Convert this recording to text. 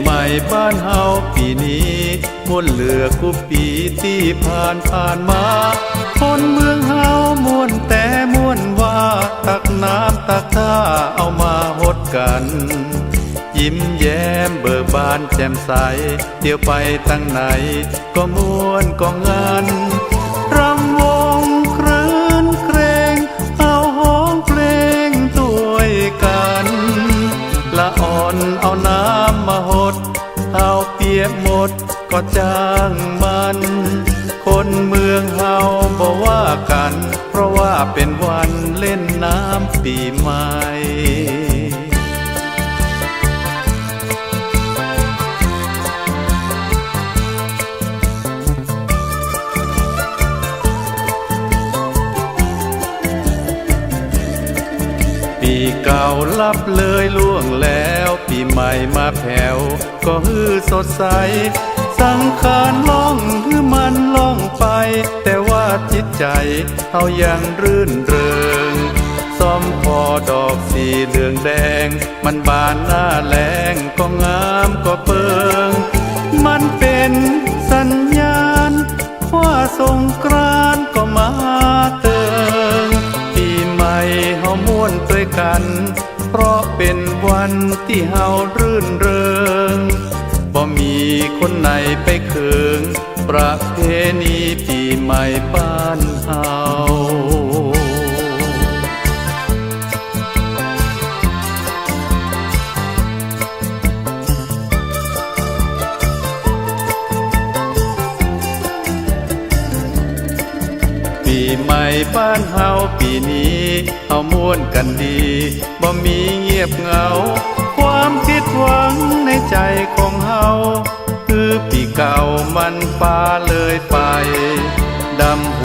ใหม่บ้านเฮาปีนี้มวนเหลือกูปีที่ผ่านผ่านมา คนเมืองเฮามวนแต่มวนว่าตักน้ำตักท่าเอามาหดกัน ยิ้มแย้มเบิกบานแจ่มใส เดี๋ยวไปตั้งไหน ก็มวนก็งานำมาหดเอาเปียกหมดก็จ้างมัน คนเมืองเฮาบอกว่ากัน เพราะว่าเป็นวันเล่นน้ำปีใหม่ ปีเก่าลับเลยล่วงแล้ว ปีใหม่มาแผ่วก็ฮือสดใส สังขารล่องฮือมันล่องไป แต่ว่าจิตใจเอายังรื่นเริงซ้อมพอดอกสีเหลืองแดง มันบานหน้าแรงก็งามก็เปิง มันเป็นสัญญาณว่าสงก กัน เพราะเป็นวันที่เฮารื่นเริงบ่มีคนไหนไปเคืองประเพณีปีใหม่บ้านเฮา ใหม่บ้านเฮาปีนี้เฮาม่วนกันดีบ่มีเงียบเหงา ความคิดหวังในใจของเฮาคือปีเก่ามันปาเลยไปดำ